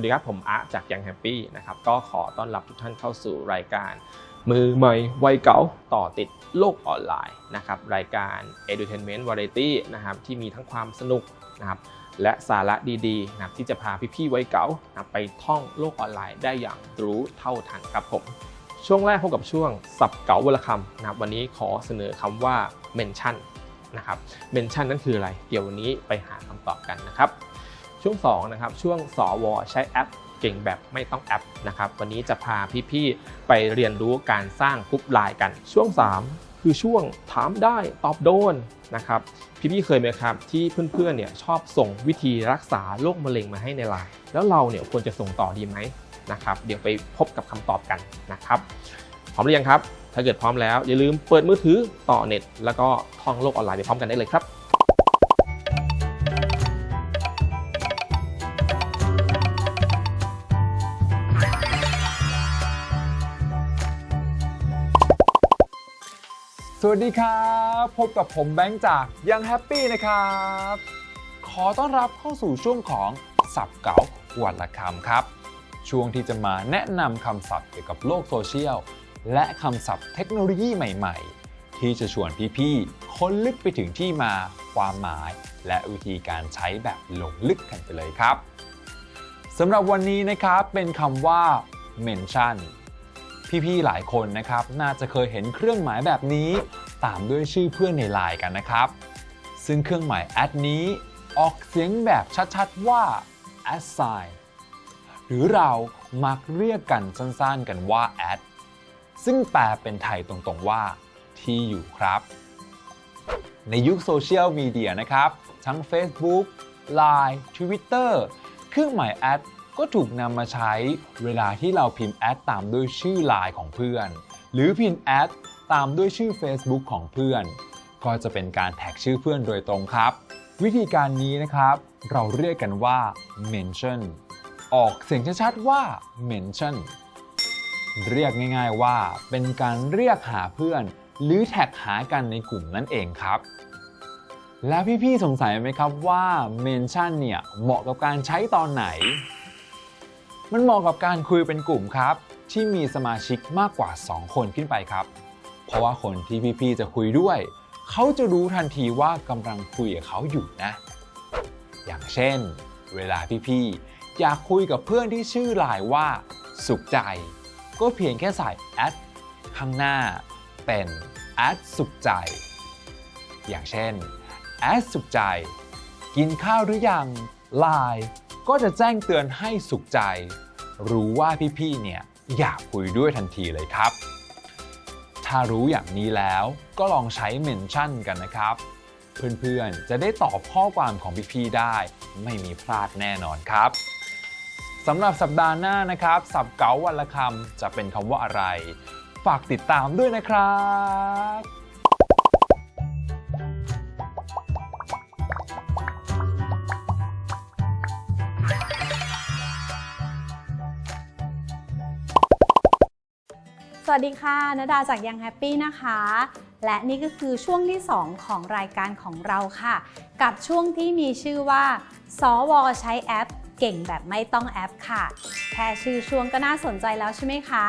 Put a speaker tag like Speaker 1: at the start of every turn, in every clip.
Speaker 1: วัสดีครับ ผมอาจากยังแฮปปี้นะครับก็ขอต้อนรับทุกท่านเข้าสู่รายการ มือใหม่วัยเก๋าต่อติดโลกออนไลน์นะครับรายการ Edutainment Variety นะครับที่มีทั้งความสนุกนะครับและสาระดีๆนะครับที่จะพาพี่ๆวัยเก๋านะไปท่องโลกออนไลน์ได้อย่างรู้เท่าทันครับผมช่วงแรกพบกับช่วงสับเก๋าวลคำนะครับวันนี้ขอเสนอคำว่า mention นะครับ mention นั่นคืออะไร เดี๋ยววันนี้ไปหาคำตอบกันนะครับ ช่วง2นะครับช่วงสวใช้แอปเก่งแบบไม่ต้องแอปนะครับวันนี้จะพาพี่ๆไปเรียนรู้การสร้างกรุ๊ปไลน์กัน ช่วง 3 คือช่วงถามได้ตอบโดนนะครับพี่ๆเคยไหมครับที่เพื่อนๆเนี่ยชอบส่งวิธีรักษาโรคมะเร็งมาให้ในไลน์แล้วเราเนี่ยควรจะส่งต่อดีไหมนะครับเดี๋ยวไปพบกับคำตอบกันนะครับพร้อมหรือยังครับ ถ้าเกิดพร้อมแล้วอย่าลืมเปิดมือถือต่อเน็ต แล้วก็ท่องโลกออนไลน์ไปพร้อมกันได้เลยครับ
Speaker 2: สวัสดีครับ พบกับผมแบงค์จากยังแฮปปี้นะครับ ขอต้อนรับเข้าสู่ช่วงของสับเก๋าวันละคำครับ ช่วงที่จะมาแนะนำคำศัพท์เกี่ยวกับโลกโซเชียล และคำศัพท์เทคโนโลยีใหม่ๆ ที่จะชวนพี่ๆค้นลึกไปถึงที่มา ความหมาย และวิธีการใช้แบบลงลึกกันไปเลยครับสำหรับวันนี้นะครับเป็นคำว่า mention พี่ๆหลายคนนะครับน่าจะเคยเห็นเครื่องหมายแบบนี้ ตามด้วยชื่อเพื่อนในไลน์กันนะครับ ซึ่งเครื่องหมาย at นี้ออกเสียงแบบชัดๆว่า assign หรือเรามักเรียกกันสั้นๆกันว่า at ซึ่งแปลเป็นไทยตรงๆว่า ที่อยู่ครับ ในยุคโซเชียลมีเดียนะครับ ทั้ง Facebook Line Twitter เครื่องหมาย at ก็ถูกนำมาใช้เวลาที่เราพิมพ์แอดตามด้วยชื่อ Line ของเพื่อน หรือพิมพ์แอดตามด้วยชื่อ Facebook ของเพื่อน ก็จะเป็นการแท็กชื่อเพื่อนโดยตรงครับ วิธีการนี้นะครับ เราเรียกกันว่า mention ออกเสียงชัดๆว่า mention เรียกง่ายๆว่าเป็นการเรียกหาเพื่อน หรือแท็กหากันในกลุ่มนั่นเองครับ แล้วพี่ๆสงสัยไหมครับว่า mention เนี่ยเหมาะกับการใช้ตอนไหน มันเหมาะกับการคุยเป็นกลุ่มครับ ที่มีสมาชิกมากกว่า 2 คนขึ้นไปครับ เพราะว่าคนที่พี่ๆจะคุยด้วย เขาจะรู้ทันทีว่ากำลังคุยกับเขาอยู่นะ อย่างเช่น เวลาพี่ๆอยากคุยกับเพื่อนที่ชื่อลน์ว่า สุขใจ ก็เพียงแค่ใส่แอดข้างหน้า เป็นแอดสุขใจ อย่างเช่นแอดสุขใจ กินข้าวหรือยังไลน์ ก็จะแจ้งเตือนให้สุขใจ รู้ว่าพี่ๆเนี่ยอยากคุยด้วยทันทีเลยครับ ถ้ารู้อย่างนี้แล้วก็ลองใช้เมนชั่นกันนะครับ เพื่อนๆ จะได้ตอบข้อความของพี่ๆได้ไม่มีพลาดแน่นอนครับสำหรับสัปดาห์หน้านะครับ สับเก๋าวันละคำจะเป็นคำว่าอะไร ฝากติดตามด้วยนะครับ
Speaker 3: วัสดีค่ะนดาจากยังแฮปปี้นะคะ และนี่ก็คือช่วงที่ 2 ของรายการของเราค่ะ กับช่วงที่มีชื่อว่า สวใช้แอป เก่งแบบไม่ต้องแอปค่ะ แค่ชื่อช่วงก็น่าสนใจแล้วใช่ไหมคะ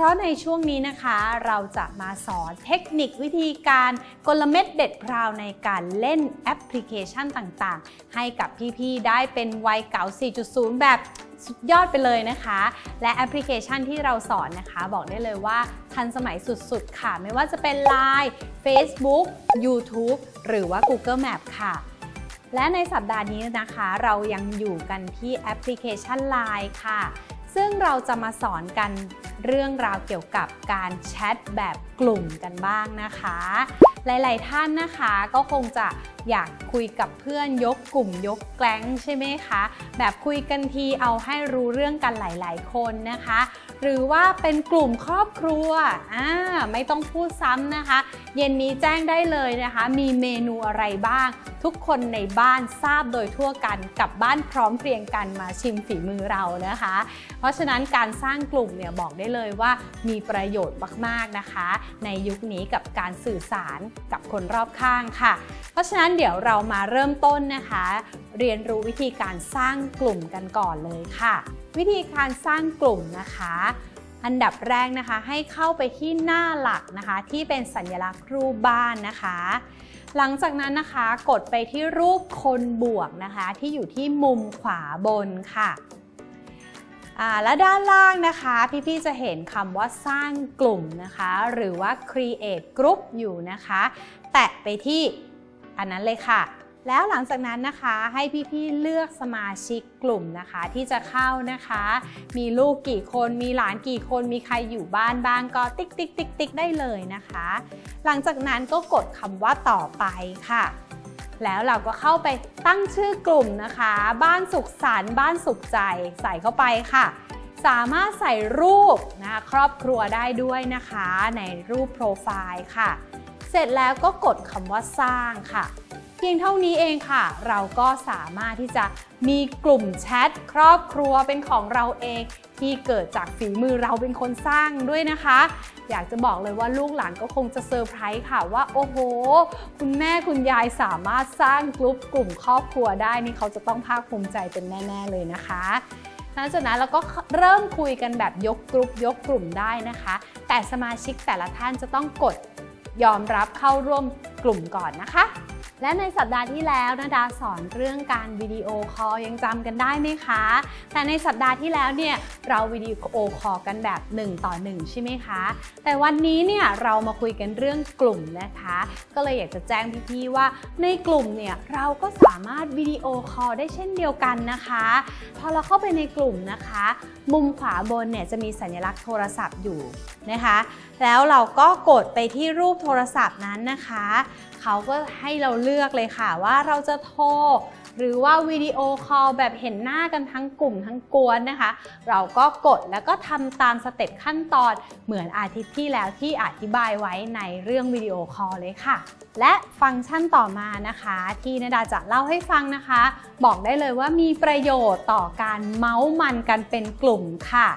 Speaker 3: เพราะในช่วงนี้นะคะเราจะมาสอนเทคนิควิธีการกลเม็ดเด็ดพราวในการเล่นแอปพลิเคชันต่างๆ ให้กับพี่ๆ ได้เป็นวัยเก่า 4.0 แบบสุดยอดไปเลยนะคะ และแอปพลิเคชันที่เราสอนนะคะ บอกได้เลยว่าทันสมัยสุดๆ ค่ะ ไม่ว่าจะเป็น Line Facebook YouTube หรือว่า Google Map ค่ะและในสัปดาห์นี้นะคะ เรายังอยู่กันที่แอปพลิเคชัน Line ค่ะ ซึ่งเราจะมาสอนกันเรื่องราวเกี่ยวกับการแชทแบบกลุ่มกันบ้างนะคะ หลาย ๆ ท่านนะคะก็คงจะอยากคุยกับเพื่อนยกกลุ่มยกแก๊งใช่ไหมคะ แบบคุยกันทีเอาให้รู้เรื่องกันหลาย ๆ คนนะคะ หรือว่าเป็นกลุ่มครอบครัวอ่าไม่ต้องพูดซ้ำนะคะ เย็นนี้แจ้งได้เลยนะคะ มีเมนูอะไรบ้าง ทุกคนในบ้านทราบโดยทั่วกันกับบ้านพร้อมเพรียงกันมาชิมฝีมือเรานะคะ เพราะฉะนั้นการสร้างกลุ่มเนี่ยบอกได้เลยว่ามีประโยชน์มากๆนะคะ ในยุคนี้กับการสื่อสารกับคนรอบข้างค่ะ เพราะฉะนั้นเดี๋ยวเรามาเริ่มต้นนะคะ เรียนรู้วิธีการสร้างกลุ่มกันก่อนเลยค่ะ วิธีการสร้างกลุ่มนะคะ อันดับแรกนะคะให้เข้าไปที่หน้าหลักนะคะ ที่เป็นสัญลักษณ์รูปบ้านนะคะ หลังจากนั้นนะคะกดไปที่รูปคนบวกนะคะ ที่อยู่ที่มุมขวาบนค่ะและด้านล่างนะคะ พี่ๆจะเห็นคำว่าสร้างกลุ่มนะคะ หรือว่า create group อยู่นะคะ แตะไปที่อันนั้นเลยค่ะ แล้วหลังจากนั้นนะคะให้พี่ๆเลือกสมาชิกกลุ่มนะคะ ที่จะเข้านะคะ มีลูกกี่คนมีหลานกี่คนมีใครอยู่บ้านบ้างก็ติ๊กติ๊กติ๊กติ๊กได้เลยนะคะ หลังจากนั้นก็กดคำว่าต่อไปค่ะ แล้วเราก็เข้าไปตั้งชื่อกลุ่มนะคะ บ้านสุขสันต์บ้านสุขใจใส่เข้าไปค่ะสามารถใส่รูปนะคะครอบครัวได้ด้วยนะคะในรูปโปรไฟล์ค่ะ เสร็จแล้วก็กดคำว่าสร้างค่ะ เพียงเท่านี้เองค่ะ เราก็สามารถที่จะมีกลุ่มแชทครอบครัวเป็นของเราเองที่เกิดจากฝีมือเราเป็นคนสร้างด้วยนะคะ อยากจะบอกเลยว่าลูกหลานก็คงจะเซอร์ไพรส์ค่ะว่า โอ้โห คุณแม่คุณยายสามารถสร้างกลุ่มกลุ่มครอบครัวได้นี่เขาจะต้องภาคภูมิใจเป็นแน่ ๆ เลยนะคะหลังจากนั้นเราก็เริ่มคุยกันแบบยกกลุ่มยกกลุ่มได้นะคะ แต่สมาชิกแต่ละท่านจะต้องกดยอมรับเข้าร่วมกลุ่มก่อนนะคะ และในสัปดาห์ที่แล้วนะดาสอนเรื่องการวิดีโอคอลยังจำกันได้ไหมคะ แต่ในสัปดาห์ที่แล้วเนี่ยเราวิดีโอคอลกันแบบ 1 ต่อ 1 ใช่ไหมคะ แต่วันนี้เนี่ยเรามาคุยกันเรื่องกลุ่มนะคะ ก็เลยอยากจะแจ้งพี่ๆว่าในกลุ่มเนี่ยเราก็สามารถวิดีโอคอลได้เช่นเดียวกันนะคะ พอเราเข้าไปในกลุ่มนะคะ มุมขวาบนเนี่ยจะมีสัญลักษณ์โทรศัพท์อยู่นะคะ แล้วเราก็กดไปที่รูปโทรศัพท์นั้นนะคะเขาก็ให้เราเลือกเลยค่ะว่าเราจะโทร หรือว่าวิดีโอคอลแบบเห็นหน้ากันทั้งกลุ่มทั้งกวนนะคะ เราก็กดแล้วก็ทำตามสเต็ปขั้นตอนเหมือนอาทิตย์ที่แล้วที่อธิบายไว้ในเรื่องวิดีโอคอลเลยค่ะ และฟังก์ชันต่อมานะคะ ที่นดาจะเล่าให้ฟังนะคะ บอกได้เลยว่ามีประโยชน์ต่อการเมาส์มันกันเป็นกลุ่มค่ะ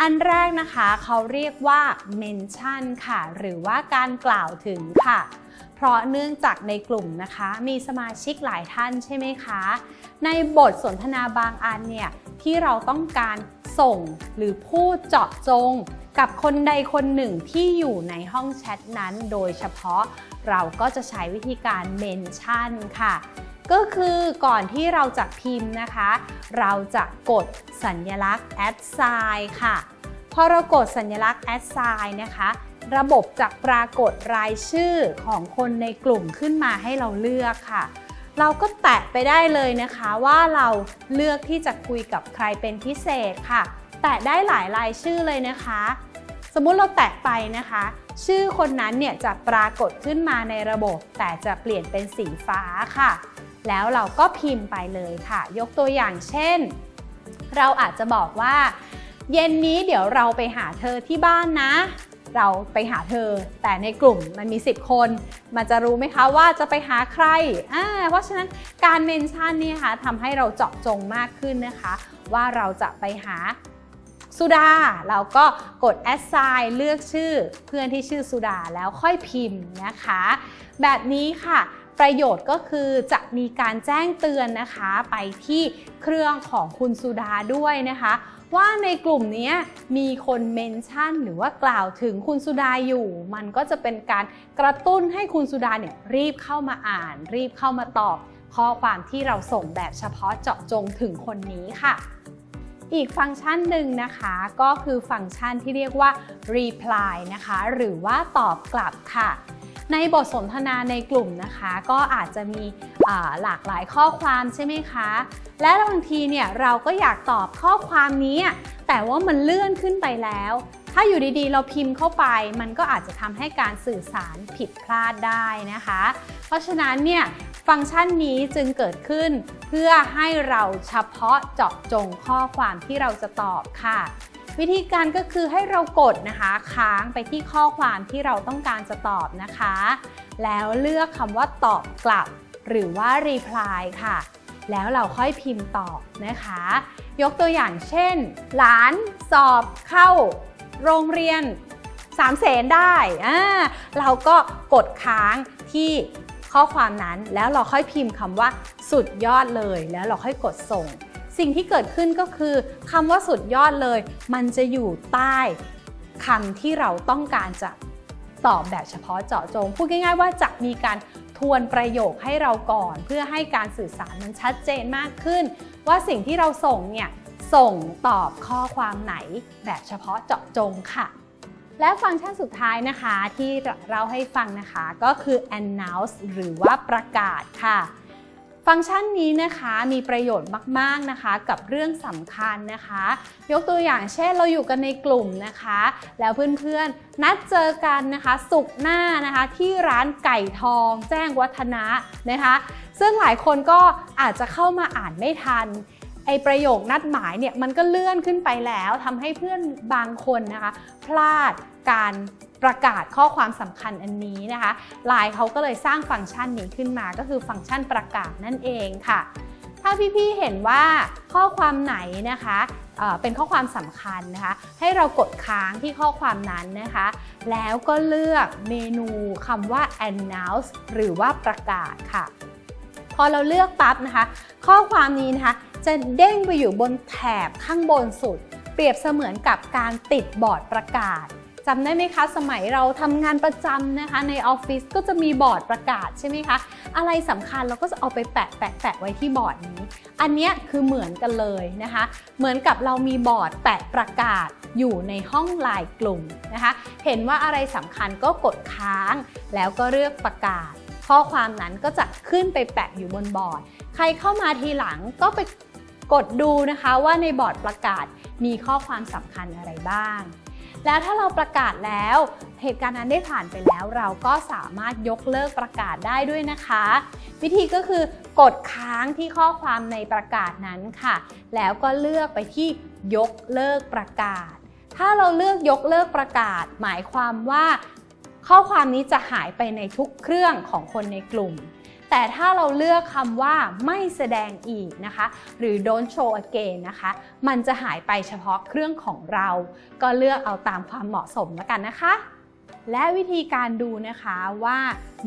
Speaker 3: อันแรกนะคะเขาเรียกว่า mention ค่ะ หรือว่าการกล่าวถึงค่ะ เพราะเนื่องจากในกลุ่มนะคะ มีสมาชิกหลายท่านใช่ไหมคะ ในบทสนทนาบางอันเนี่ยที่เราต้องการส่งหรือพูดเจาะจง กับคนใดคนหนึ่งที่อยู่ในห้องแชทนั้น โดยเฉพาะเราก็จะใช้วิธีการ mention ค่ะก็คือก่อนที่เราจะพิมพ์นะคะ เราจะกดสัญลักษณ์ add sign ค่ะ พอเรากดสัญลักษณ์ add sign นะคะ ระบบจะปรากฏรายชื่อของคนในกลุ่มขึ้นมาให้เราเลือกค่ะ เราก็แตะไปได้เลยนะคะว่าเราเลือกที่จะคุยกับใครเป็นพิเศษค่ะ แตะได้หลายรายชื่อเลยนะคะ สมมุติเราแตะไปนะคะ ชื่อคนนั้นเนี่ยจะปรากฏขึ้นมาในระบบ แต่จะเปลี่ยนเป็นสีฟ้าค่ะ แล้วเราก็พิมพ์ไปเลยค่ะ ยกตัวอย่างเช่น เราอาจจะบอกว่า เย็นนี้เดี๋ยวเราไปหาเธอที่บ้านนะ เราไปหาเธอ แต่ในกลุ่มมันมี 10 คน มันจะรู้ไหมคะว่าจะไปหาใครอ่าเพราะฉะนั้นการเมนชั่นเนี่ยค่ะทำให้เราเจาะจงมากขึ้นนะคะ ว่าเราจะไปหาสุดาเราก็กด assign เลือกชื่อเพื่อนที่ชื่อสุดาแล้วค่อยพิมพ์นะคะ แบบนี้ค่ะประโยชน์ก็คือจะมีการแจ้งเตือนนะคะไปที่เครื่องของคุณสุดาด้วยนะคะ ว่าในกลุ่มนี้มีคนเมนชั่น หรือว่ากล่าวถึงคุณสุดาอยู่ มันก็จะเป็นการกระตุ้นให้คุณสุดาเนี่ยรีบเข้ามาอ่าน รีบเข้ามาตอบ ข้อความที่เราส่งแบบเฉพาะเจาะจงถึงคนนี้ค่ะ อีกฟังก์ชันหนึ่งนะคะก็คือฟังก์ชันที่เรียกว่า reply นะคะ หรือว่าตอบกลับค่ะในบทสนทนาในกลุ่มนะคะ ก็อาจจะมีหลากหลายข้อความใช่ไหมคะ และบางทีเนี่ยเราก็อยากตอบข้อความนี้ แต่ว่ามันเลื่อนขึ้นไปแล้ว ถ้าอยู่ดีๆ เราพิมพ์เข้าไป มันก็อาจจะทำให้การสื่อสารผิดพลาดได้นะคะ เพราะฉะนั้นเนี่ย ฟังก์ชันนี้จึงเกิดขึ้น เพื่อให้เราเฉพาะเจาะจงข้อความที่เราจะตอบค่ะ วิธีการก็คือให้เรากดนะคะค้างไปที่ข้อความที่เราต้องการจะตอบนะคะ แล้วเลือกคำว่าตอบกลับ หรือว่า reply ค่ะ แล้วเราค่อยพิมพ์ตอบนะคะ ยกตัวอย่างเช่น หลานสอบเข้า โรงเรียนสามเสนได้อ่าเราก็กดค้างที่ ข้อความนั้นแล้วเราค่อยพิมพ์คำว่าสุดยอดเลย แล้วเราค่อยกดส่ง สิ่งที่เกิดขึ้นก็คือคำว่าสุดยอดเลย มันจะอยู่ใต้คำที่เราต้องการจะตอบแบบเฉพาะเจาะจง พูดง่าย ๆ ว่าจะมีการทวนประโยคให้เราก่อน เพื่อให้การสื่อสารมันชัดเจนมากขึ้น ว่าสิ่งที่เราส่งเนี่ยส่งตอบข้อความไหนแบบเฉพาะเจาะจงค่ะ และฟังก์ชันสุดท้ายนะคะที่เราให้ฟังนะคะก็คือ announce หรือว่าประกาศค่ะ ฟังก์ชันนี้นะคะมีประโยชน์มากๆนะคะกับเรื่องสำคัญนะคะ ยกตัวอย่างเช่นเราอยู่กันในกลุ่มนะคะ แล้วเพื่อนๆ นัดเจอกันนะคะสุกหน้านะคะที่ร้านไก่ทอง แจ้งวัฒนะนะคะ ซึ่งหลายคนก็อาจจะเข้ามาอ่านไม่ทัน ไอประโยคนัดหมายเนี่ยมันก็เลื่อนขึ้นไปแล้วทำให้เพื่อนบางคนนะคะพลาดการประกาศข้อความสำคัญอันนี้นะคะไลน์เขาก็เลยสร้างฟังก์ชันนี้ขึ้นมาก็คือฟังก์ชันประกาศนั่นเองค่ะ ถ้าพี่ๆเห็นว่าข้อความไหนนะคะเป็นข้อความสำคัญนะคะ ให้เรากดค้างที่ข้อความนั้นนะคะ แล้วก็เลือกเมนูคำว่า announce หรือว่าประกาศค่ะ พอเราเลือกปั๊บนะคะ ข้อความนี้นะคะ จะเด้งไปอยู่บนแถบข้างบนสุด เปรียบเสมือนกับการติดบอร์ดประกาศจำได้ไหมคะสมัยเราทำงานประจำนะคะในออฟฟิศก็จะมีบอร์ดประกาศใช่ไหมคะ อะไรสำคัญเราก็จะเอาไปแปะแปะแปะไว้ที่บอร์ดนี้ อันนี้คือเหมือนกันเลยนะคะ เหมือนกับเรามีบอร์ดแปะประกาศอยู่ในห้องไลน์กลุ่มนะคะ เห็นว่าอะไรสำคัญก็กดค้าง แล้วก็เลือกประกาศ ข้อความนั้นก็จะขึ้นไปแปะอยู่บนบอร์ด ใครเข้ามาทีหลังก็ไป กดดูนะคะว่าในบอร์ดประกาศมีข้อความสำคัญอะไรบ้าง แล้วถ้าเราประกาศแล้วเหตุการณ์นั้นได้ผ่านไปแล้ว เราก็สามารถยกเลิกประกาศได้ด้วยนะคะ วิธีก็คือกดค้างที่ข้อความในประกาศนั้นค่ะ แล้วก็เลือกไปที่ยกเลิกประกาศ ถ้าเราเลือกยกเลิกประกาศ หมายความว่า ข้อความนี้จะหายไปในทุกเครื่องของคนในกลุ่ม แต่ถ้าเราเลือกคำว่าไม่แสดงอีกนะคะ หรือ don't show again นะคะ มันจะหายไปเฉพาะเครื่องของเรา ก็เลือกเอาตามความเหมาะสมแล้วกันนะคะ และวิธีการดูนะคะว่า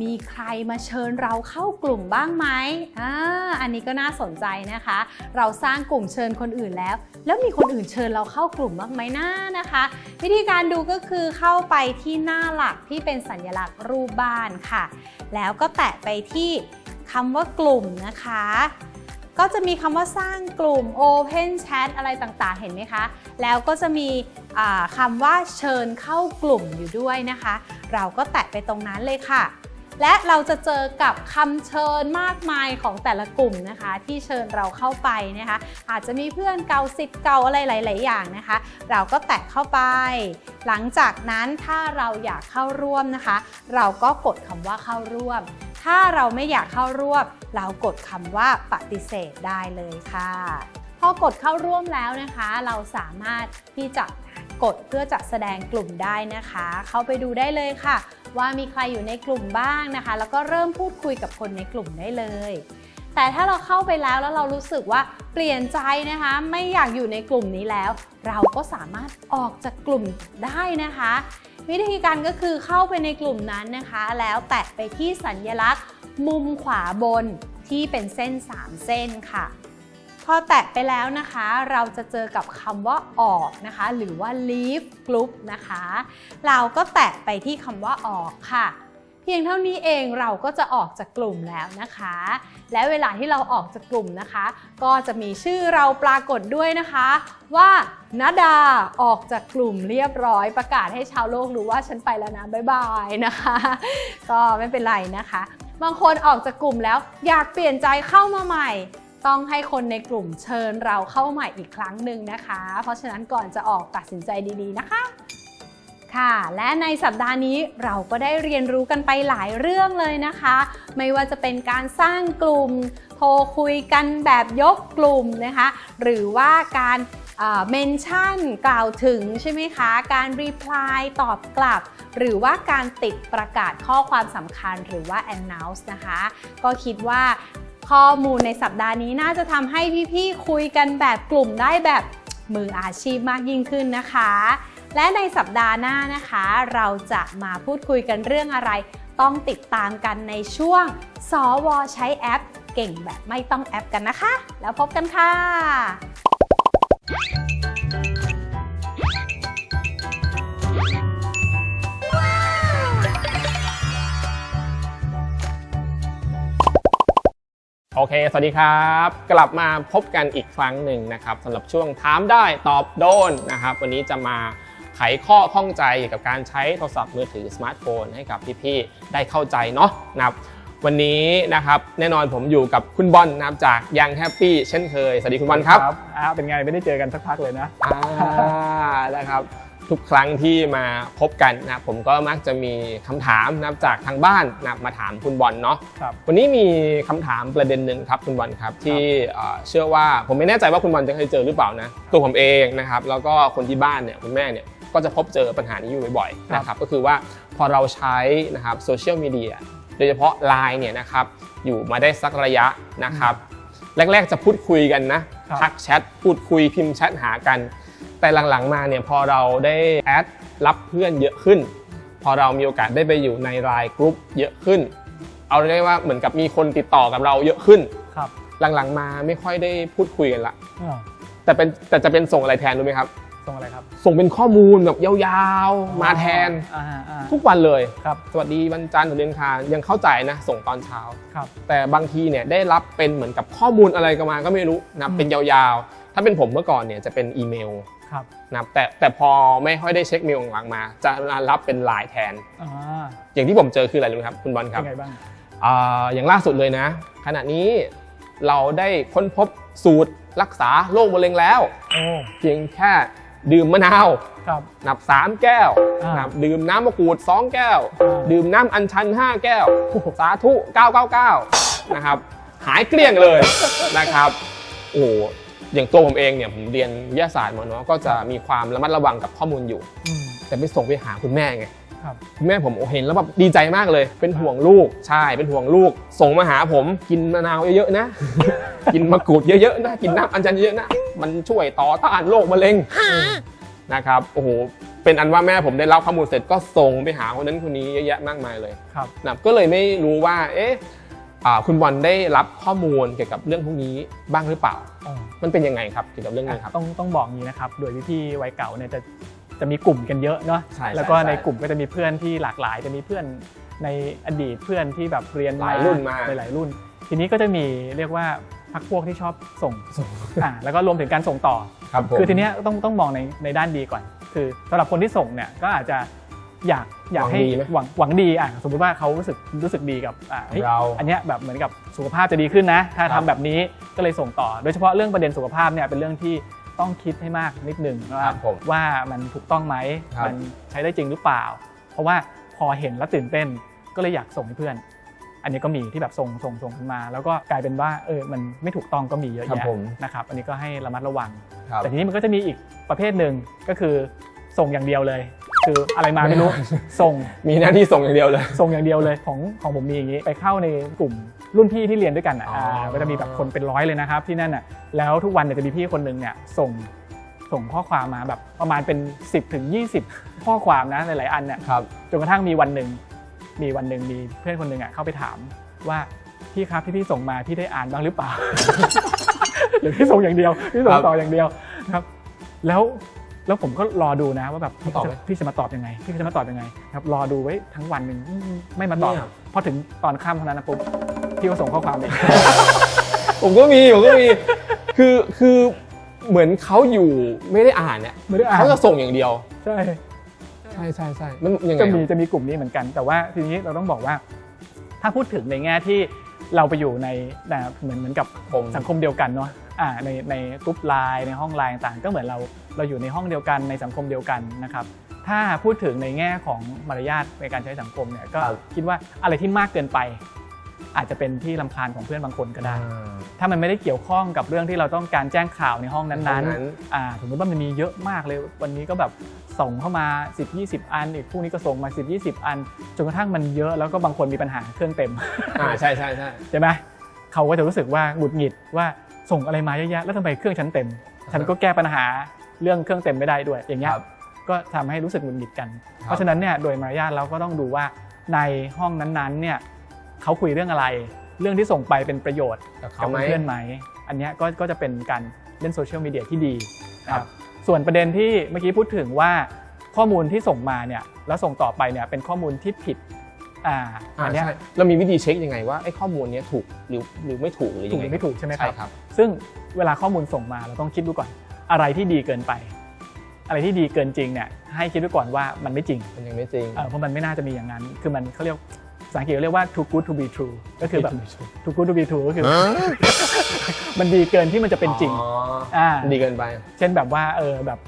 Speaker 3: มีใครมาเชิญเราเข้ากลุ่มบ้างไหมอ่าอันนี้ก็น่าสนใจนะคะ เราสร้างกลุ่มเชิญคนอื่นแล้ว แล้วมีคนอื่นเชิญเราเข้ากลุ่มบ้างไหมน้านะคะ วิธีการดูก็คือเข้าไปที่หน้าหลักที่เป็นสัญลักษณ์รูปบ้านค่ะ แล้วก็แตะไปที่คำว่ากลุ่มนะคะ ก็จะมีคำว่าสร้างกลุ่ม Open Chat อะไรต่างๆ เห็นไหมคะ แล้วก็จะมี คำว่าเชิญเข้ากลุ่มอยู่ด้วยนะคะ เราก็แตะไปตรงนั้นเลยค่ะ และเราจะเจอกับคำเชิญมากมายของแต่ละกลุ่มนะคะ ที่เชิญเราเข้าไปนะคะ อาจจะมีเพื่อนเก่าสิทธิ์เก่าอะไรหลาย ๆ อย่างนะคะ เราก็แตะเข้าไป หลังจากนั้นถ้าเราอยากเข้าร่วมนะคะ เราก็กดคำว่าเข้าร่วม ถ้าเราไม่อยากเข้าร่วม เรากดคำว่าปฏิเสธได้เลยค่ะพอกดเข้าร่วมแล้วนะคะ เราสามารถที่จะ กดเพื่อจะแสดงกลุ่มได้นะคะ เข้าไปดูได้เลยค่ะ ว่ามีใครอยู่ในกลุ่มบ้างนะคะ แล้วก็เริ่มพูดคุยกับคนในกลุ่มได้เลย แต่ถ้าเราเข้าไปแล้วแล้วเรารู้สึกว่าเปลี่ยนใจนะคะ ไม่อยากอยู่ในกลุ่มนี้แล้ว เราก็สามารถออกจากกลุ่มได้นะคะ วิธีการก็คือเข้าไปในกลุ่มนั้นนะคะ แล้วแตะไปที่สัญลักษณ์ มุมขวาบนที่เป็นเส้น 3 เส้นค่ะ พอแตะไปแล้วนะคะ เราจะเจอกับคำว่าออกนะคะ หรือว่า leave group นะคะ เราก็แตะไปที่คำว่าออกค่ะ เพียงเท่านี้เองเราก็จะออกจากกลุ่มแล้วนะคะ และเวลาที่เราออกจากกลุ่มนะคะ ก็จะมีชื่อเราปรากฏด้วยนะคะ ว่านาดาออกจากกลุ่มเรียบร้อยประกาศให้ชาวโลกรู้ว่าฉันไปแล้วนะบ๊ายบายนะคะ ก็ไม่เป็นไรนะคะ บางคนออกจากกลุ่มแล้วอยากเปลี่ยนใจเข้ามาใหม่ ต้องให้คนในกลุ่มเชิญเราเข้าใหม่อีกครั้งหนึ่งนะคะ เพราะฉะนั้นก่อนจะออกตัดสินใจดีๆนะคะ ค่ะ และในสัปดาห์นี้เราก็ได้เรียนรู้กันไปหลายเรื่องเลยนะคะ ไม่ว่าจะเป็นการสร้างกลุ่ม โทรคุยกันแบบยกกลุ่มนะคะ หรือว่าการเมนชั่นกล่าวถึงใช่ไหมคะ การรีプライตอบกลับ หรือว่าการติดประกาศข้อความสำคัญหรือว่า announce นะคะ ก็คิดว่า ข้อมูลในสัปดาห์นี้น่าจะทำให้พี่ๆคุยกันแบบกลุ่มได้แบบมืออาชีพมากยิ่งขึ้นนะคะ และในสัปดาห์หน้านะคะ เราจะมาพูดคุยกันเรื่องอะไร ต้องติดตามกันในช่วง สวใช้แอป เก่งแบบไม่ต้องแอปกันนะคะ แล้วพบกันค่ะ
Speaker 1: โอเค สวัสดีครับ กลับมาพบกันอีกครั้งหนึ่งนะครับสำหรับช่วงถามได้ตอบโดนนะครับ วันนี้จะมาไขข้อข้องใจเกี่ยวกับการใช้โทรศัพท์มือถือสมาร์ทโฟนให้กับพี่ๆได้เข้าใจเนาะนะครับวันนี้นะครับแน่นอนผมอยู่กับคุณบอลนะครับจากยังแฮปปี้เช่นเคย สวัสดีคุณบอลครับ
Speaker 4: อ่าเป็นไงไม่ได้เจอกันสักพักเลยนะ
Speaker 1: อ่านะครับ ทุกครั้งที่มาพบกันนะครับผมก็มักจะมีคำถามนะครับจากทางบ้านนะครับมาถามคุณบอลเนาะ
Speaker 4: ครับ
Speaker 1: วันนี้มีคำถามประเด็นหนึ่งครับคุณบอลครับ ที่เอ่อเชื่อว่าผมไม่แน่ใจว่าคุณบอลจะเคยเจอหรือเปล่านะตัวผมเองนะครับแล้วก็คนที่บ้านเนี่ยคุณแม่เนี่ยก็จะพบเจอปัญหานี้อยู่บ่อยๆนะครับก็คือว่าพอเราใช้นะครับโซเชียลมีเดียโดยเฉพาะ Line เนี่ยนะครับอยู่มาได้สักระยะนะครับแรกๆจะพูดคุยกันนะครับทักแชทพูดคุยพิมพ์แชทหากัน แต่หลังๆมาเนี่ยพอเราได้แอดรับเพื่อนเยอะขึ้น พอเรามีโอกาสได้ไปอยู่ในไลน์กรุ๊ปเยอะขึ้น เอาเรียกว่าเหมือนกับมีคนติดต่อกับเราเยอะขึ้น
Speaker 4: ครับ
Speaker 1: หลังๆมาไม่ค่อยได้พูดคุยกันละ
Speaker 4: อ้าว
Speaker 1: แต่เป็นแต่จะเป็นส่งอะไรแทนรู้ไหมครับ
Speaker 4: ส่งอะไรครับ
Speaker 1: ส่งเป็นข้อมูลแบบยาวๆ มาแทน
Speaker 4: อ่าอ่า
Speaker 1: ทุกวันเลย
Speaker 4: ครับ
Speaker 1: สวัสดีวันจันทร์ถึงเดือนอังคารยังเข้าใจนะ ส่งตอนเช้า
Speaker 4: ครับ
Speaker 1: แต่บางทีเนี่ยได้รับเป็นเหมือนกับข้อมูลอะไรก็มาก็ไม่รู้นะ
Speaker 4: อืม
Speaker 1: เป็นยาวๆ ถ้าเป็นผมเมื่อก่อนเนี่ยจะเป็นอีเมล
Speaker 4: ครับ
Speaker 1: นะครับแต่แต่พอไม่ค่อยได้เช็คเมลหลังๆมา จะรับเป็นไลน์แทน
Speaker 4: อ่า
Speaker 1: อย่างที่ผมเจอคืออะไรรู้ไหมครับคุณบอลค
Speaker 4: เป็
Speaker 1: รับ
Speaker 4: นไงบ้าง
Speaker 1: อ่าอย่างล่าสุดเลยนะ ขณะนี้เราได้ค้นพบสูตรรักษาโรคมะเร็งแล้ว
Speaker 4: โอ้
Speaker 1: เพียงแค่ดื่มมะนาว
Speaker 4: ครับ
Speaker 1: นับ 3 แก้ว
Speaker 4: อ่า
Speaker 1: นับดื่มน้ำมะกรูด 2 แก้ว
Speaker 4: อ่า
Speaker 1: ดื่มน้ำอัญชัน 5 แก้ว สาธุ 999 นะครับ หายเกลี้ยงเลยนะครับ โอ้โห อย่างตัวผมเองเนี่ยผมเรียนวิทยาศาสตร์มาเนาะก็จะมีความระมัดระวังกับข้อมูลอยู่
Speaker 4: อืม
Speaker 1: แต่ไปส่งไปหาคุณแม่ไง
Speaker 4: ครับ
Speaker 1: คุณแม่ผมเห็นแล้วแบบดีใจมากเลย เป็นห่วงลูกใช่เป็นห่วงลูก ส่งมาหาผมกินมะนาวเยอะๆนะ กินมะกรูดเยอะๆนะกินน้ำอัญชันเยอะๆนะมันช่วยต่อต้านโรคมะเร็งนะครับโอ้โหเป็นอันว่าแม่ผมได้รับข้อมูลเสร็จก็ส่งไปหาคนนั้นคนนี้เยอะแยะมากมายเลย
Speaker 4: ครับ
Speaker 1: นะก็เลยไม่รู้ว่าเอ๊ะอ่า คุณบอลได้รับข้อมูลเกี่ยวกับเรื่องพวกนี้บ้างหรือเปล่า
Speaker 4: อ๋อ
Speaker 1: มันเป็นยังไงครับเกี่ยวกับเรื่องนี้ครับ
Speaker 4: ต้องต้องบอกอย่างนี้นะครับ โดยพี่ๆวัยเก่าเนี่ยจะจะมีกลุ่มกันเยอะเนาะ
Speaker 1: ใช่
Speaker 4: แล้วก็
Speaker 1: ใช่
Speaker 4: ในกลุ่มก็จะมีเพื่อนที่หลากหลายจะมีเพื่อนในอดีตเพื่อนที่แบบเรียน
Speaker 1: หลายรุ่นมา
Speaker 4: หลายๆรุ่น ทีนี้ก็จะมีเรียกว่าพักพวกที่ชอบส่งอ่าแล้วก็รวมถึงการส่งต่อ
Speaker 1: ครับผม
Speaker 4: คือทีเนี้ยต้องต้องมองในในด้านดีก่อน คือสำหรับคนที่ส่งเนี่ยก็อาจจะ อยากอยากให้
Speaker 1: หวังดีไหม
Speaker 4: หวังหวังดีอะสมมติว่าเขารู้สึกรู้สึกดีกับอะฮ้ย
Speaker 1: เรา
Speaker 4: อันเนี้ยแบบเหมือนกับสุขภาพจะดีขึ้นนะ ถ้า
Speaker 1: ครั
Speaker 4: ทำ
Speaker 1: บ
Speaker 4: แบบนี้ก็เลยส่งต่อ โดยเฉพาะเรื่องประเด็นสุขภาพเนี่ยเป็นเรื่องที่ต้องคิดให้มากนิดนึง
Speaker 1: ค
Speaker 4: ว่า
Speaker 1: รับผม
Speaker 4: ว่ามันถูกต้องไหม
Speaker 1: ครับ
Speaker 4: มันใช้ได้จริงหรือเปล่า เพราะว่าพอเห็นแล้วตื่นเต้นก็เลยอยากส่งให้เพื่อน อันนี้ก็มีที่แบบส่งส่งส่งกันมา แล้วก็กลายเป็นว่าเออมันไม่ถูกต้องก็มีเยอะ
Speaker 1: ครับ
Speaker 4: แยะ
Speaker 1: ผม
Speaker 4: นะครับอันนี้ก็ให้ระมัดระวัง
Speaker 1: ครับ
Speaker 4: แต่ทีนี้มันก็จะมีอีกประเภทหนึ่งก็คือส่งอย่างเดียวเลย คืออะไรมาไม่รู้ส่ง
Speaker 1: มีหน้าที่ส่งอย่างเดียวเลย
Speaker 4: ส่งอย่างเดียวเลยของของผมมีอย่างนี้ ไปเข้าในกลุ่มรุ่นพี่ที่เรียนด้วยกันอะ
Speaker 1: อ๋ออ่า
Speaker 4: ก็จะมีแบบคนเป็นร้อยเลยนะครับที่นั่นอะแล้วทุกวันเนี่ยจะมีพี่คนหนึ่งเนี่ยส่งส่งข้อความมาแบบประมาณเป็น 10ถึง20 ข้อความนะหลายๆอันเนี่ย
Speaker 1: ครับ
Speaker 4: จนกระทั่งมีวันหนึ่งมีวันหนึ่งมีเพื่อนคนหนึ่งอะเข้าไปถามว่าพี่ครับที่พี่ส่งมาพี่ได้อ่านบ้างหรือเปล่า หรือพี่ส่งอย่างเดียวพี่ส่ง
Speaker 1: ครับ
Speaker 4: ต่ออย่างเดียวนะครับ แล้ว แล้วผมก็รอดูนะว่าแบบพี่
Speaker 1: ตอบไหม
Speaker 4: จะพี่จะมาตอบยังไง พี่จะมาตอบยังไงครับรอดูไว้ทั้งวันหนึ่งอืมไม่มาตอบ
Speaker 1: เนี่ย
Speaker 4: พอถึงตอนค่ำเท่านั้นนะปุ๊บพี่ก็ส่งข้อความไป
Speaker 1: ผมก็มีผมก็มีคือคือเหมือนเขาอยู่ไม่ได้อ่านเนี่ย
Speaker 4: ไม่ได้อ่าน
Speaker 1: เขาจะส่งอย่างเดียว
Speaker 4: ใช่
Speaker 1: ใช่ใช่ใช่มันยังไง
Speaker 4: จะมี
Speaker 1: ครับ
Speaker 4: จะมีกลุ่มนี้เหมือนกัน แต่ว่าทีนี้เราต้องบอกว่า ถ้าพูดถึงในแง่ที่เราไปอยู่ในนะเหมือนเหมือนกับ
Speaker 1: ผม
Speaker 4: สังคมเดียวกันเนาะ อ่าในในกลุ่มไลน์ในห้องไลน์ต่างๆก็เหมือนเราเราอยู่ในห้องเดียวกันในสังคมเดียวกันนะครับถ้าพูดถึงในแง่ของมารยาทในการใช้สังคมเนี่ยก็
Speaker 1: ครับ
Speaker 4: คิดว่าอะไรที่มากเกินไป อาจจะเป็นที่ลำคาญของเพื่อนบางคนก็ได้
Speaker 1: อ่า
Speaker 4: ถ้ามันไม่ได้เกี่ยวข้องกับเรื่องที่เราต้องการแจ้งข่าวในห้องนั้น
Speaker 1: ห้องนั้น
Speaker 4: ๆอ่าสมมติว่ามันมีเยอะมากเลย วันนี้ก็แบบส่งเข้ามา 10 20 อัน อีกพรุ่งนี้ก็ส่งมา 10 20 อัน จนกระทั่งมันเยอะแล้วก็บางคนมีปัญหาเครื่องเต็ม
Speaker 1: อ่าใช่ใช่ใช่
Speaker 4: ใช่ไหมเขาก็จะรู้สึกว่าหงุดหงิดว่า ส่งอะไรมาเยอะแยะแล้วทำไมเครื่องฉันเต็ม ฉันก็แก้ปัญหาเรื่องเครื่องเต็มไม่ได้ด้วยอย่างเงี้ย
Speaker 1: ครับ
Speaker 4: ก็ทำให้รู้สึกหงุดหงิดกัน เพราะฉะนั้นเนี่ยโดยมารยาทเราก็ต้องดูว่าในห้องนั้นๆเนี่ยเขาคุยเรื่องอะไร เรื่องที่ส่งไปเป็นประโยชน์
Speaker 1: กับ
Speaker 4: กั
Speaker 1: เขา
Speaker 4: บ
Speaker 1: ไหม
Speaker 4: เพื่อนๆไหม อันเนี้ยก็ก็จะเป็นการเล่นโซเชียลมีเดียที่ดีนะค
Speaker 1: ครั
Speaker 4: รับบส่วนประเด็นที่เมื่อกี้พูดถึงว่าข้อมูลที่ส่งมาเนี่ยแล้วส่งต่อไปเนี่ยเป็นข้อมูลที่ผิด อ่า
Speaker 1: อ่า
Speaker 4: อันเนี้ย
Speaker 1: ใช่เรามีวิธีเช็คยังไงว่าไอ้ข้อมูลเนี้ยถูกหรือหรือไม่ถูกหรือ
Speaker 4: ถู
Speaker 1: ยั
Speaker 4: ก
Speaker 1: ง
Speaker 4: ห
Speaker 1: ไง
Speaker 4: รือไม่ถูกใช่ไหมค
Speaker 1: ใช่
Speaker 4: รับ
Speaker 1: ครับ
Speaker 4: ซึ่งเวลาข้อมูลส่งมาเราต้องคิดดูก่อน อะไรที่ดีเกินไป อะไรที่ดีเกินจริงเนี่ยให้คิดดูก่อนว่ามันไม่จริง
Speaker 1: มันยังไม่จริง
Speaker 4: เออเพราะมันไม่น่าจะมีอย่างนั้น คือมันเขาเรียกภาษาอังกฤษเรียกว่า too good to be true ก็คือแบบ too good to be true ก็คือ มันดีเกินที่มันจะเป็นจริง
Speaker 1: อ๋อ
Speaker 4: อ่า
Speaker 1: ดีเกินไป
Speaker 4: เช่นแบบว่าเออแบบ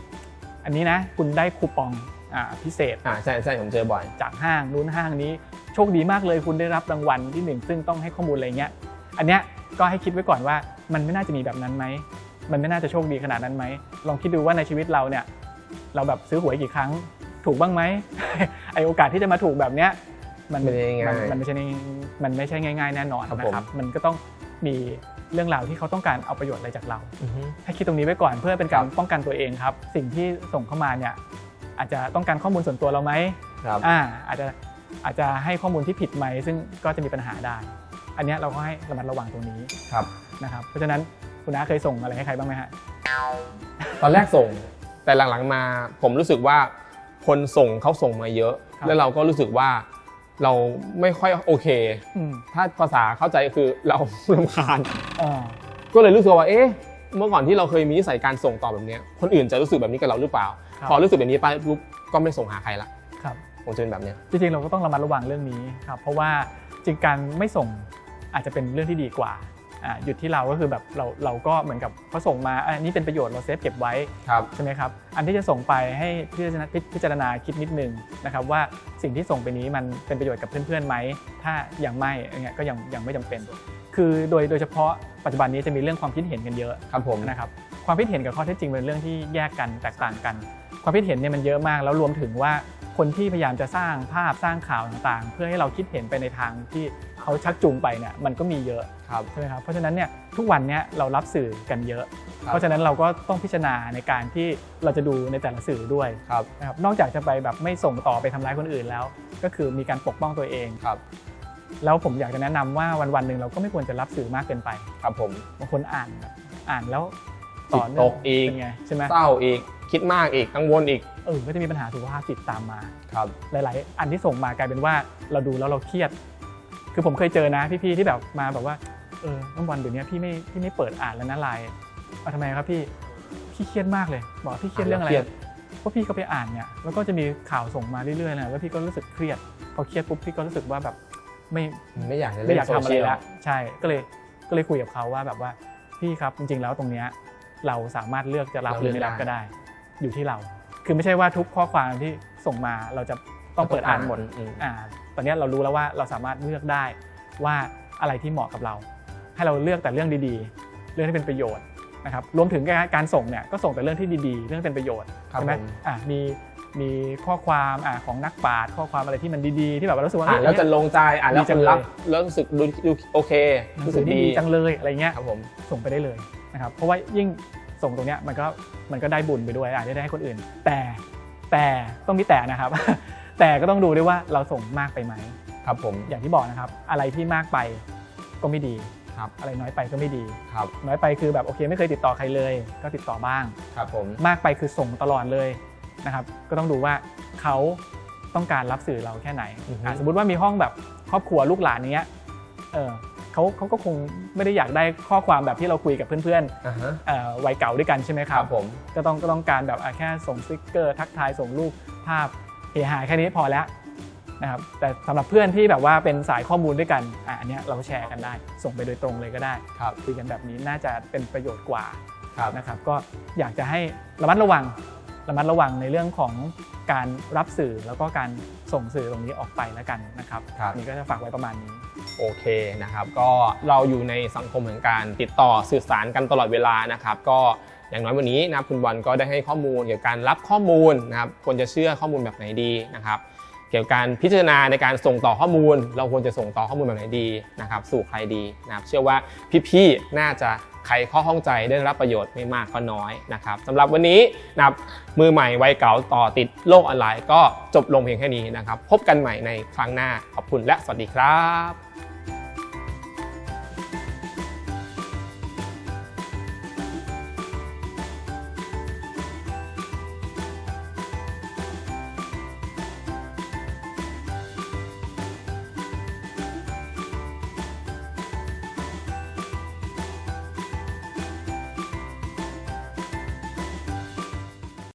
Speaker 4: อันนี้นะคุณได้คูปองอ่า พิเศษ
Speaker 1: อ่าใช่ใช่ผมเจอบ่อย
Speaker 4: จากห้างนู้นห้างนี้โชคดีมากเลยคุณได้รับรางวัลที่หนึ่งซึ่งต้องให้ข้อมูลอะไรเงี้ยอันเนี้ยก็ให้คิดไว้ก่อนว่ามันไม่น่าจะมีแบบนั้นไหมมันไม่น่าจะโชคดีขนาดนั้นไหมลองคิดดูว่าในชีวิตเราเนี่ยเราแบบซื้อหวยกี่ครั้งถูกบ้างไหมไอโอกาสที่จะมาถูกแบบเนี้ยมัน
Speaker 1: ไม่ได้ง่าย
Speaker 4: มันมันไม่ใช่ง่ายมันไม่ใช่ง่ายๆแน่นอน
Speaker 1: ครับ
Speaker 4: นะ
Speaker 1: ผม
Speaker 4: ครับมันก็ต้องมีเรื่องราวที่เขาต้องการเอาประโยชน์อะไรจากเรา
Speaker 1: อือฮึ
Speaker 4: ให้คิดตรงนี้ไว้ก่อนเพื่อเป็นการ
Speaker 1: ครับ
Speaker 4: ป้องกันตัวเองครับ สิ่งที่ส่งเข้ามาเนี่ย อาจจะต้องการข้อมูลส่วนตัวเราไหม
Speaker 1: ครับ
Speaker 4: อ่าอาจจะอาจจะให้ข้อมูลที่ผิดไหม ซึ่งก็จะมีปัญหาได้ อันเนี้ยเราก็ให้ระมัดระวังตรงนี้
Speaker 1: ครับ
Speaker 4: นะครับ เพราะฉะนั้นคุณน้าเคยส่งอะไรให้ใครบ้างไหมฮะ
Speaker 1: ตอนแรกส่งแต่หลังๆมาผมรู้สึกว่าคนส่งเขาส่งมาเยอะ
Speaker 4: ครับ
Speaker 1: แล้วเราก็รู้สึกว่าเราไม่ค่อยโอเค
Speaker 4: อืม
Speaker 1: ถ้าภาษาเข้าใจก็คือเรา รำคาญ
Speaker 4: เออ
Speaker 1: ก็เลยรู้สึกว่าเอ๊ะเมื่อก่อนที่เราเคยมีนิสัยการส่งต่อแบบเนี้ยคนอื่นจะรู้สึกแบบนี้กับเราหรือเปล่า
Speaker 4: ครับ
Speaker 1: พอรู้สึกแบบนี้ไปปุ๊บก็ไม่ส่งหาใครละ
Speaker 4: ครับ
Speaker 1: ผมจะเป็นแบบเนี้ย
Speaker 4: จริงๆเราก็ต้องระมัดระวังเรื่องนี้ครับเพราะว่าจริงการไม่ส่งอาจจะเป็นเรื่องที่ดีกว่าอ่าหยุดที่เราก็คือแบบเราเราก็เหมือนกับเขาส่งมาอันนี้เป็นประโยชน์เราเซฟเก็บไว้
Speaker 1: ครับ
Speaker 4: ใช่ไหมครับอันที่จะส่งไปให้พิจารณาพิจารณาคิดนิดนึงนะครับว่าสิ่งที่ส่งไปนี้มันเป็นประโยชน์กับเพื่อนๆไหมถ้ายังไม่อย่างเงี้ยก็ยังยังไม่จำเป็น คือโดยโดยเฉพาะปัจจุบันนี้จะมีเรื่องความคิดเห็นกันเยอะ
Speaker 1: ครับผม
Speaker 4: นะครับความคิดเห็นกับข้อเท็จจริงเป็นเรื่องที่แยกกันแตกต่างกัน ความคิดเห็นเนี่ยมันเยอะมาก แล้วรวมถึงว่าคนที่พยายามจะสร้างภาพสร้างข่าวต่างๆ เพื่อให้เราคิดเห็นไปในทางที่เขาชักจูงไปเนี่ยมันก็มีเยอะ
Speaker 1: ครับ
Speaker 4: ใช่ไหมครับเพราะฉะนั้นเนี่ยทุกวันเนี้ยเรารับสื่อกันเยอะ
Speaker 1: ครับ
Speaker 4: เพราะฉะนั้นเราก็ต้องพิจารณาในการที่เราจะดูในแต่ละสื่อด้วย
Speaker 1: ครับ
Speaker 4: นะครับนอกจากจะไปแบบไม่ส่งต่อไปทำร้ายคนอื่นแล้ว ก็คือมีการปกป้องตัวเอง
Speaker 1: ครับ
Speaker 4: แล้วผมอยากจะแนะนำว่าวันๆหนึ่งเราก็ไม่ควรจะรับสื่อมากเกินไป
Speaker 1: ครับผม
Speaker 4: บางคนอ่านแบบอ่านแล้วต่อเนื่
Speaker 1: จิตตกอีก
Speaker 4: เป็นไงใช่ไหม
Speaker 1: เศร้าอีกคิดมากอีกกังวลอีก
Speaker 4: เออก็จะมีปัญหาสุขภาพจิตตามมา
Speaker 1: ครับ
Speaker 4: หลาย ๆ อันที่ส่งมากลายเป็นว่าเราดูแล้วเราเครียด คือผมเคยเจอนะพี่ๆที่แบบมาแบบว่าเออเมื่อวันเดี๋ยวนี้พี่ไม่พี่ไม่เปิดอ่านแล้วนะไลน์เอาทำไมครับพี่พี่เครียดมากเลย บอกพี่เครียดเรื่องอะไร
Speaker 1: เครียด
Speaker 4: เพราะพี่ก็ไปอ่านเนี่ยแล้วก็จะมีข่าวส่งมาเรื่อยๆนะแล้วพี่ก็รู้สึกเครียดพอเครียดปุ๊บพี่ก็รู้สึกว่าแบบไม่
Speaker 1: ไม่อยากจะ
Speaker 4: ไม่
Speaker 1: เล่น
Speaker 4: อยาก
Speaker 1: โซ
Speaker 4: ทำอะ
Speaker 1: เชี
Speaker 4: ไร
Speaker 1: ยล
Speaker 4: แล้วใช่ก็เลยก็เลยคุยกับเขาว่าแบบว่าพี่ครับจริง ๆ แล้วตรงเนี้ย เราสามารถเลือกจะรับหรือไม่รับก็ได้ อยู่ที่เรา คือไม่ใช่ว่าทุกข้อความที่ส่งมาเราจะต้องเปิดอ่านหมด
Speaker 1: อืม
Speaker 4: อ่าตอนเนี้ยเรารู้แล้วว่าเราสามารถเลือกได้ว่าอะไรที่เหมาะกับเรา ให้เราเลือกแต่เรื่องดีๆ เรื่องที่เป็นประโยชน์นะครับรวมถึงการส่งเนี่ยก็ส่งแต่เรื่องที่ดีๆ เรื่องที่เป็นประโยชน์
Speaker 1: ครับ
Speaker 4: ใช่ไหม
Speaker 1: ผม
Speaker 4: อ่ามีมีข้อความอ่าของนักปราชญ์ข้อความอะไรที่มันดีๆ ที่แบบว่ารู้สึกว่า
Speaker 1: อ่านแล้ว
Speaker 4: เฮ้ย
Speaker 1: จะลงใจอ่านแล้ว
Speaker 4: ดีจั
Speaker 1: ค
Speaker 4: ง
Speaker 1: น
Speaker 4: เลย
Speaker 1: รับแล้วรู้สึกดูดูโอเค
Speaker 4: หนัง
Speaker 1: รู้
Speaker 4: สื
Speaker 1: สึ
Speaker 4: อกนี่
Speaker 1: ดี
Speaker 4: ดีจังเลยอะไรเงี้ย
Speaker 1: ครับผม
Speaker 4: ส่งไปได้เลย นะครับเพราะว่ายิ่งส่งตรงเนี้ยมันก็มันก็ได้บุญไปด้วยอาจจะได้ให้คนอื่น แต่แต่ต้องมีแต่นะครับ แต่ก็ต้องดูด้วยว่าเราส่งมากไปไหม
Speaker 1: ครับผม
Speaker 4: อย่างที่บอกนะครับ อะไรที่มากไปก็ไม่ดี
Speaker 1: ครับ
Speaker 4: อะไรน้อยไปก็ไม่ดี
Speaker 1: ครับ
Speaker 4: น้อยไปคือแบบโอเคไม่เคยติดต่อใครเลย ก็ติดต่อบ้าง
Speaker 1: ครับผม
Speaker 4: มากไปคือส่งตลอดเลยนะครับก็ต้องดูว่าเขาต้องการรับสื่อเราแค่ไหน
Speaker 1: อือฮึ
Speaker 4: อะสมมติว่ามีห้องแบบครอบครัวลูกหลานอย่างเงี้ยเออ เขาเขาก็คงไม่ได้อยากได้ข้อความแบบที่เราคุยกับเพื่อน
Speaker 1: อ่าฮะ
Speaker 4: ๆเอ่อวัยเก่าด้วยกันใช่ไหมค
Speaker 1: ค
Speaker 4: รั
Speaker 1: รับ บผม
Speaker 4: ก็ต้องก็ต้องการแบบอะแค่ส่งสติกเกอร์ ทักทายส่งรูปภาพเฮฮาแค่นี้พอแล้วนะครับแต่สำหรับเพื่อนที่แบบว่าเป็นสายข้อมูลด้วยกันอะอันเนี้ยเราแชร์กันได้ ส่งไปโดยตรงเลยก็ได้
Speaker 1: ครับ
Speaker 4: คุยกันแบบนี้น่าจะเป็นประโยชน์กว่า
Speaker 1: ครับ
Speaker 4: นะครับก็อยากจะให้ระมัดระวัง ระมัดระวังในเรื่องของการรับสื่อแล้วก็การส่งสื่อตรงนี้ออกไปแล้วกันนะครับ
Speaker 1: ครับ
Speaker 4: นี่ก็จะฝากไว้ประมาณนี้
Speaker 1: โอเคนะครับก็เราอยู่ในสังคมแห่งการติดต่อสื่อสารกันตลอดเวลานะครับก็อย่างน้อยวันนี้นะครับคุณวันก็ได้ให้ข้อมูลเกี่ยวกับการรับข้อมูลนะครับควรจะเชื่อข้อมูลแบบไหนดีนะครับ เกี่ยวกับการพิจารณาในการส่งต่อข้อมูล เราควรจะส่งต่อข้อมูลแบบไหนดีนะครับสู่ใครดีนะครับเชื่อว่าพี่ๆน่าจะใครข้อข้องใจได้รับประโยชน์ไม่มากก็น้อยนะครับสำหรับวันนี้นะครับมือใหม่วัยเก่าต่อติดโลกออนไลน์ก็จบลงเพียงแค่นี้นะครับ พบกันใหม่ในครั้งหน้าขอบคุณและสวัสดีครับ